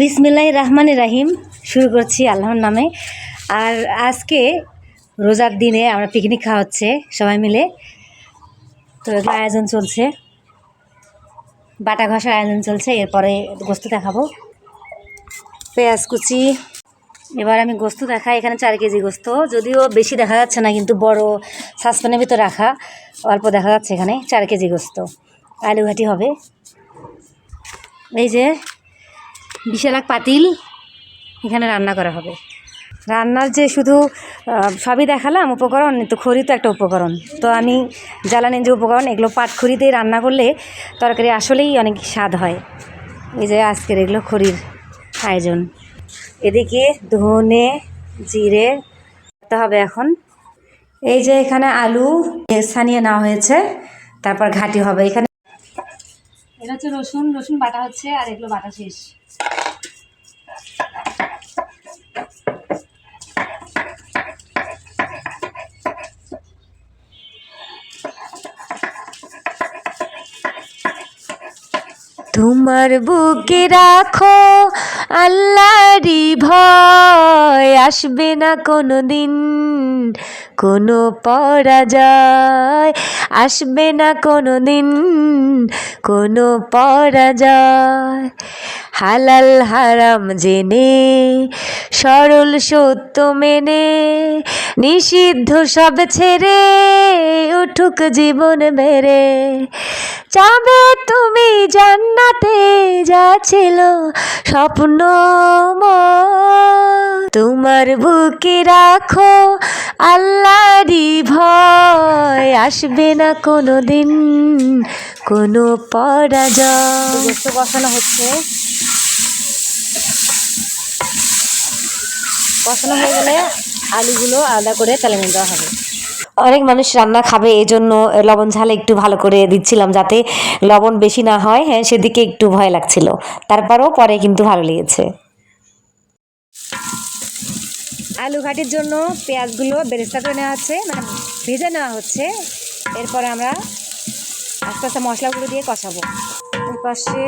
বিসমিল্লাহ রহমান রাহিম। শুরু করছি আল্লাহর নামে। আর আজকে রোজার দিনে আমরা পিকনিক খাওয়া হচ্ছে সবাই মিলে। তো আয়োজন চলছে। বাটা ঘষার আয়োজন চলছে, এরপরে গোস্ত দেখাবো। পেঁয়াজ কুচি। এবার আমি গোস্ত দেখাই, এখানে চার কেজি গোস্ত। যদিও বেশি দেখা যাচ্ছে না, কিন্তু বড় সাসপেনের ভিতর রাখা। অল্প দেখা যাচ্ছে এখানে, চার কেজি গোস্ত। আলু ঘাটি হবে। এই যে বিশাল এক পাতিল, এখানে রান্না করা হবে। রান্নার যে শুধু সবই দেখালাম, উপকরণ, তো খড়ি তো একটা উপকরণ। তো আমি জ্বালানির যে উপকরণ, এগুলো পাট খড়িতেই রান্না করলে তরকারি আসলেই অনেক স্বাদ হয়। এই যে আজকের এগুলো খড়ির আয়োজন। এদিকে ধনে, জিরে দিতে হবে এখন। এই যে এখানে আলু ছানিয়ে নেওয়া হয়েছে, তারপর ঘাটি হবে এখানে। এটা হচ্ছে রসুন রসুন বাটা হচ্ছে, আর এগুলো বাটা শেষ। Thanks. তোমার বুকে রাখো আল্লাহরই ভয়। আসবে না কোনো দিন কোনো পরাজয়। আসবে না কোনো দিন কোনো পরাজয়। হালাল হারাম জেনে, সরল সত্য মেনে, নিষিদ্ধ সব ছেড়ে উঠুক জীবন মেরে যাবে তুমি জান্নাতে, যা ছিল স্বপ্ন তোমার বুকে রাখো আল্লাহরই ভয়। আসবে না কোনো দিন কোনো পরাজয়। বসানো হচ্ছে। বসানো হয়ে গেলে আলুগুলো আলাদা করে তেলে দেওয়া হবে। অনেক মানুষ রান্না খাবে এই জন্য লবণ ঝাল একটু ভালো করে দিচ্ছিলাম যাতে লবণ বেশি না হয়। হ্যাঁ সেদিকে একটু ভয় লাগছিল। তারপরেও পরে কিন্তু ভালো লেগেছে। আলু ঘাটির জন্য পেঁয়াজগুলো বেরেস্তা করে নেওয়া হচ্ছে মানে ভেজে নেওয়া হচ্ছে। এরপরে আমরা আস্তে আস্তে মশলাগুলো দিয়ে কষাবো। এর পাশে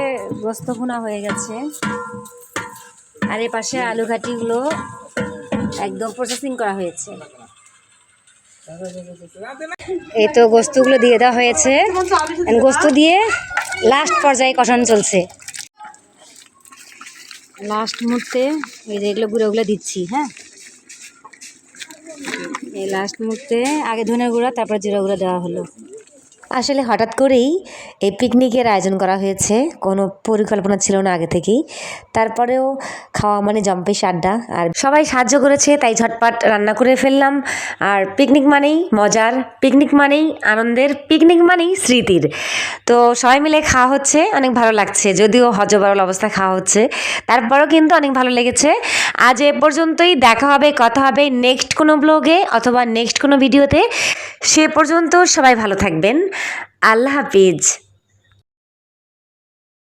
গোস্ত ভুনা হয়ে গেছে। আর এ পাশে আলু ঘাটিগুলো একদম প্রসেসিং করা হয়েছে। এই তো গোস্তগুলো দিয়ে দেওয়া হয়েছে। গোস্ত দিয়ে লাস্ট পর্যায়ে কষানো চলছে। লাস্ট মুহূর্তে এই যে এগুলো গুঁড়োগুলো দিচ্ছি হ্যাঁ? এই লাস্ট মুহূর্তে আগে ধনে গুঁড়া, তারপর জিরা গুঁড়া দেওয়া হলো। আসলে হঠাৎ করেই এই পিকনিকের আয়োজন করা হয়েছে। কোনো পরিকল্পনা ছিল না আগে থেকেই। তারপরেও খাওয়া মানে জম্পেশ আড্ডা। আর সবাই সাহায্য করেছে, তাই ঝটপট রান্না করে ফেললাম। আর পিকনিক মানেই মজার, পিকনিক মানেই আনন্দের, পিকনিক মানেই স্মৃতির। তো সবাই মিলে খাওয়া হচ্ছে, অনেক ভালো লাগছে। যদিও হজবরল অবস্থায় খাওয়া হচ্ছে। তারপরেও কিন্তু অনেক ভালো লেগেছে। আজ এ পর্যন্তই, দেখা হবে, কথা হবে নেক্সট কোনো ব্লগে অথবা নেক্সট কোনো ভিডিওতে। সে পর্যন্ত সবাই ভালো থাকবেন। আল্লাহ হাফিজ।